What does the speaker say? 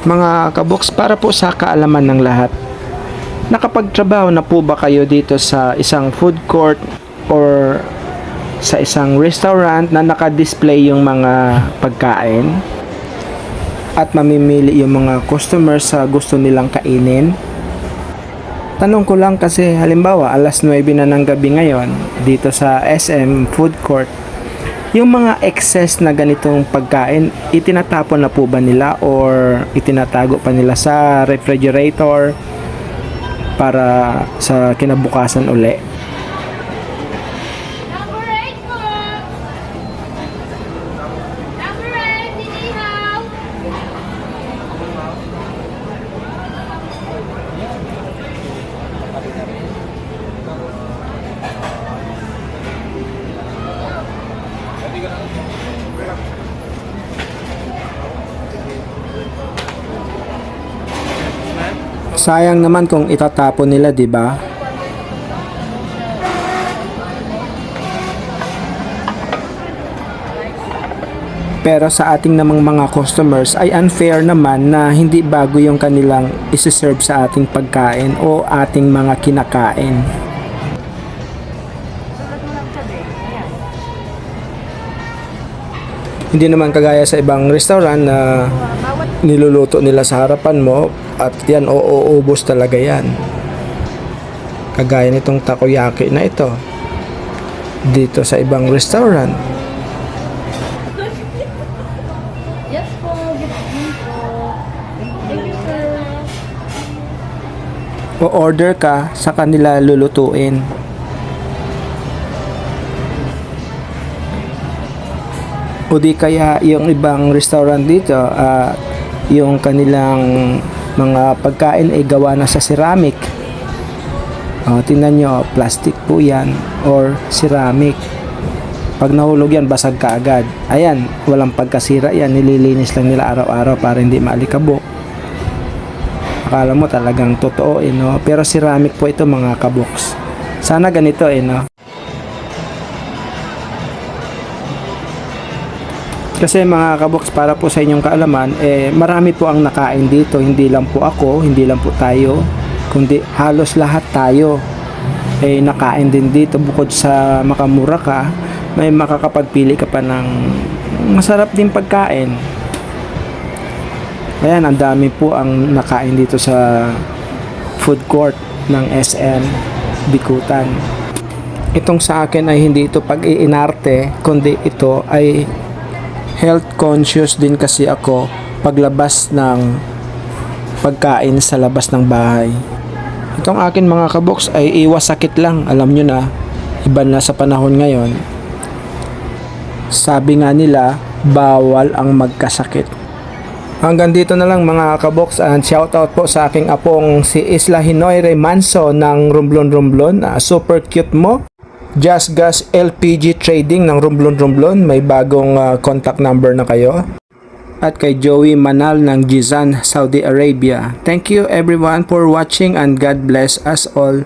Mga kaboks, para po sa kaalaman ng lahat, nakapagtrabaho na po ba kayo dito sa isang food court or sa isang restaurant na naka-display yung mga pagkain at mamimili yung mga customers sa gusto nilang kainin? Tanong ko lang kasi halimbawa alas 9 na ng gabi ngayon dito sa SM Food Court yung mga excess na ganitong pagkain, itinatapon na po ba nila or itinatago pa nila sa refrigerator para sa kinabukasan uli? Sayang naman kung itatapon nila, 'di ba? Pero sa ating namang mga customers ay unfair naman na hindi bago yung kanilang isi-serve sa ating pagkain o ating mga kinakain. Hindi naman kagaya sa ibang restaurant na niluluto nila sa harapan mo at yan uuubos talaga yan. Kagaya nitong takoyaki na ito dito sa ibang restaurant. Yes po, good evening po. Thank you, sir. O order ka sa kanila lulutuin. O di kaya yung ibang restaurant dito, ah, yung kanilang mga pagkain ay gawa na sa ceramic. O, tingnan nyo, plastic po yan or ceramic. Pag nahulog yan, basag ka agad. Ayan, walang pagkasira yan. Nililinis lang nila araw-araw para hindi maalikabok. Akala mo talagang totoo eh, no? Pero ceramic po ito mga kaboks. Sana ganito eh, no? Kasi mga kaboks, para po sa inyong kaalaman, eh, marami po ang nakain dito. Hindi lang po ako, hindi lang po tayo, kundi halos lahat tayo eh, nakain din dito. Bukod sa makamura ka, may makakapagpili ka pa ng masarap din pagkain. Ayan, ang dami po ang nakain dito sa food court ng SM Bikutan. Itong sa akin ay hindi ito pag-iinarte, kundi ito ay health conscious din kasi ako paglabas ng pagkain sa labas ng bahay. Itong akin mga kaboks ay iwas sakit lang, alam nyo na, iba na sa panahon ngayon. Sabi nga nila, bawal ang magkasakit. Hanggang dito na lang mga kaboks and shoutout po sa aking apong si Isla Hinoyre Manso ng Rumblon Rumblon. Ah, super cute mo. Just Gas LPG Trading ng Rumblon Rumblon. May bagong ah, contact number na kayo. At kay Joey Manal ng Jizan, Saudi Arabia. Thank you everyone for watching and God bless us all.